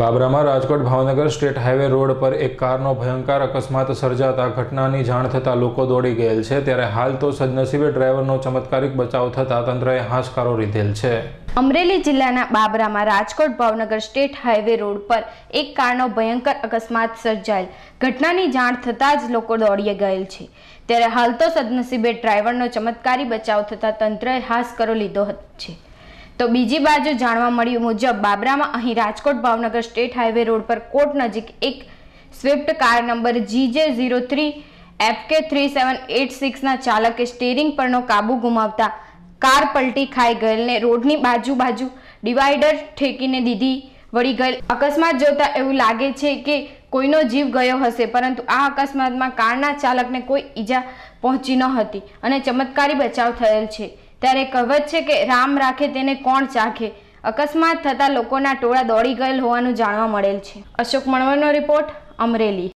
બાબરામાં Rajkot Bhavnagar state highway road પર એક કારનો ભયંકર અકસ્માત સર્જાતા ઘટનાની જાણ થતાં લોકો દોડી ગયેલ છે. ત્યારે હાલ તો સદનસીબે ડ્રાઈવરનો ચમત્કારિક બચાવ થતાં તંત્રએ હાશકારો લીધેલ છે. અમરેલી જિલ્લાના બાબરામાં Rajkot Bhavnagar state highway road પર એક કારનો ભયંકર અકસ્માત સર્જાયેલ. ઘટનાની જાણ થતાં જ લોકો દોડી ગયેલ છે. ત્યારે હાલ તો સદનસીબે ડ્રાઈવરનો ચમત્કારી બચાવ થતાં તંત્રએ હાશકારો લીધો છે. તો બીજી બાજુ જાણવા મળ્યું મુજબ, બાબરામાં અહીં Rajkot Bhavnagar state highway road પર કોટ નજીક એક Swift car number GJ zero three FK three seven eight સિક્સના ચાલકે સ્ટેરિંગ પરનો કાબુ ગુમાવતા કાર પલટી ખાઈ ગયેલને રોડની બાજુ બાજુ ડિવાઈડર ઠેકીને દીધી વળી ગયેલ. અકસ્માત જોતા એવું લાગે છે કે કોઈનો જીવ ગયો હશે, પરંતુ આ અકસ્માતમાં કારના ચાલકને કોઈ ઈજા પહોંચી ન હતી અને ચમત્કારી બચાવ થયેલ છે. ત્યારે કહેવત છે કે રામ રાખે તેને કોણ ચાખે? અકસ્માત થતા લોકોના ટોળા દોડી ગયેલ હોવાનું જાણવા મળેલ છે. અશોક મણવરનો રિપોર્ટ અમરેલી.